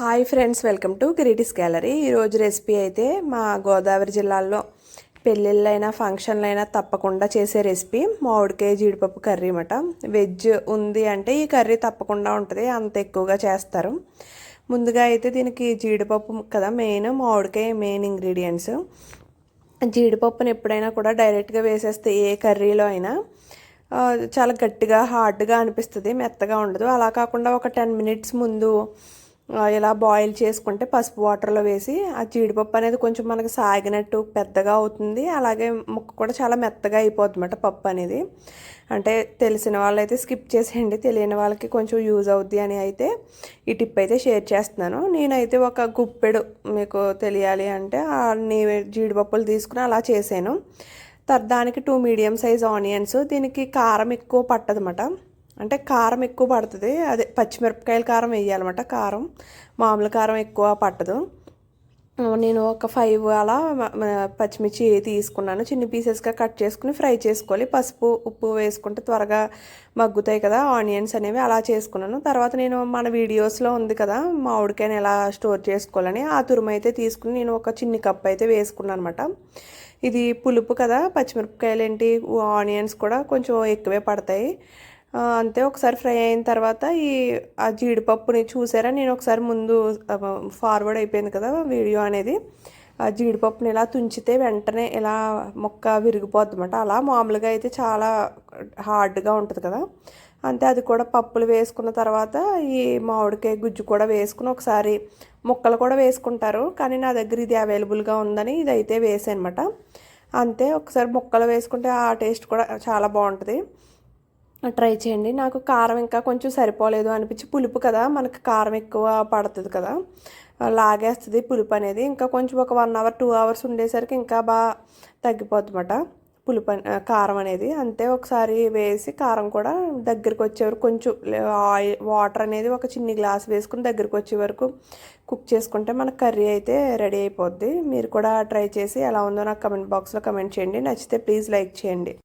Hi friends welcome to greetis gallery. ఈరోజు recipe అయితే మా గోదావరి జిల్లాలో పెళ్ళిళ్ళైనా ఫంక్షన్లైనా తప్పకుండా చేసే రెసిపీ మామిడికాయ జీడిపప్పు కర్రీ అన్నమాట. వెజ్ ఉంది అంటే ఈ కర్రీ తప్పకుండా ఉంటుంది అంత ఎక్కువగా చేస్తారు. ముందుగా అయితే దీనికి జీడిపప్పు కదా మెయిన్ మామిడికాయ మెయిన్ ఇంగ్రీడియంట్స్. జీడిపప్పుని ఎప్పుడైనా కూడా డైరెక్ట్గా వేసేస్తే ఏ కర్రీలో అయినా చాలా గట్టిగా హార్డ్గా అనిపిస్తుంది మెత్తగా ఉండదు. అలా కాకుండా ఒక టెన్ మినిట్స్ ముందు ఇలా బాయిల్ చేసుకుంటే పసుపు వాటర్లో వేసి ఆ జీడిపప్పు అనేది కొంచెం మనకు సాగినట్టు పెద్దగా అవుతుంది. అలాగే ముక్క కూడా చాలా మెత్తగా అయిపోద్ది అన్నమాట పప్పు అనేది. అంటే తెలిసిన వాళ్ళైతే స్కిప్ చేసేయండి. తెలియని వాళ్ళకి కొంచెం యూజ్ అవుద్ది అని అయితే ఈ టిప్ అయితే షేర్ చేస్తున్నాను. నేనైతే ఒక గుప్పెడు మీకు తెలియాలి అంటే నీ జీడిపప్పులు తీసుకుని అలా చేశాను. తర్వాత దానికి టూ మీడియం సైజ్ ఆనియన్స్ దీనికి కారం ఎక్కువ పట్టదన్నమాట. అంటే కారం ఎక్కువ పడుతుంది. అదే పచ్చిమిరపకాయల కారం వేయాలన్నమాట. కారం మామూలు కారం ఎక్కువ పట్టదు. నేను ఒక ఫైవ్ అలా పచ్చిమిర్చి తీసుకున్నాను. చిన్న పీసెస్గా కట్ చేసుకుని ఫ్రై చేసుకోవాలి. పసుపు ఉప్పు వేసుకుంటే త్వరగా మగ్గుతాయి కదా. ఆనియన్స్ అనేవి అలా చేసుకున్నాను. తర్వాత నేను మన వీడియోస్లో ఉంది కదా మామిడికాయని ఎలా స్టోర్ చేసుకోవాలని ఆ తురుము అయితే తీసుకుని నేను ఒక చిన్ని కప్ అయితే వేసుకున్నాను అనమాట ఇది పులుపు కదా. పచ్చిమిరపకాయలు ఏంటి ఆనియన్స్ కూడా కొంచెం ఎక్కువే పడతాయి. అంతే ఒకసారి ఫ్రై అయిన తర్వాత ఈ ఆ జీడిపప్పుని చూసారా? నేను ఒకసారి ముందు ఫార్వర్డ్ అయిపోయింది కదా వీడియో అనేది. ఆ జీడిపప్పుని ఇలా తుంచితే వెంటనే ఇలా మొక్క విరిగిపోద్ది అనమాట అలా మామూలుగా అయితే చాలా హార్డ్గా ఉంటుంది కదా. అంతే అది కూడా పప్పులు వేసుకున్న తర్వాత ఈ మామిడికాయ గుజ్జు కూడా వేసుకుని ఒకసారి ముక్కలు కూడా వేసుకుంటారు. కానీ నా దగ్గర ఇది అవైలబుల్గా ఉందని ఇది అయితే వేసానమాట అంతే ఒకసారి ముక్కలు వేసుకుంటే ఆ టేస్ట్ కూడా చాలా బాగుంటుంది. ట్రై చేయండి. నాకు కారం ఇంకా కొంచెం సరిపోలేదు అనిపించి పులుపు కదా మనకు కారం ఎక్కువ పడుతుంది కదా లాగేస్తుంది పులుపు అనేది. ఇంకా కొంచెం ఒక వన్ అవర్ టూ అవర్స్ ఉండేసరికి ఇంకా బాగా తగ్గిపోతుందన్నమాట పులుపు కారం అనేది. అంతే ఒకసారి వేసి కారం కూడా దగ్గరికి వచ్చే వరకు కొంచెం ఆయిల్ వాటర్ అనేది ఒక చిన్ని గ్లాస్ వేసుకుని దగ్గరికి వచ్చే వరకు కుక్ చేసుకుంటే మన కర్రీ అయితే రెడీ అయిపోద్ది. మీరు కూడా ట్రై చేసి ఎలా ఉందో నాకు కమెంట్ బాక్స్లో కమెంట్ చేయండి. నచ్చితే ప్లీజ్ లైక్ చేయండి.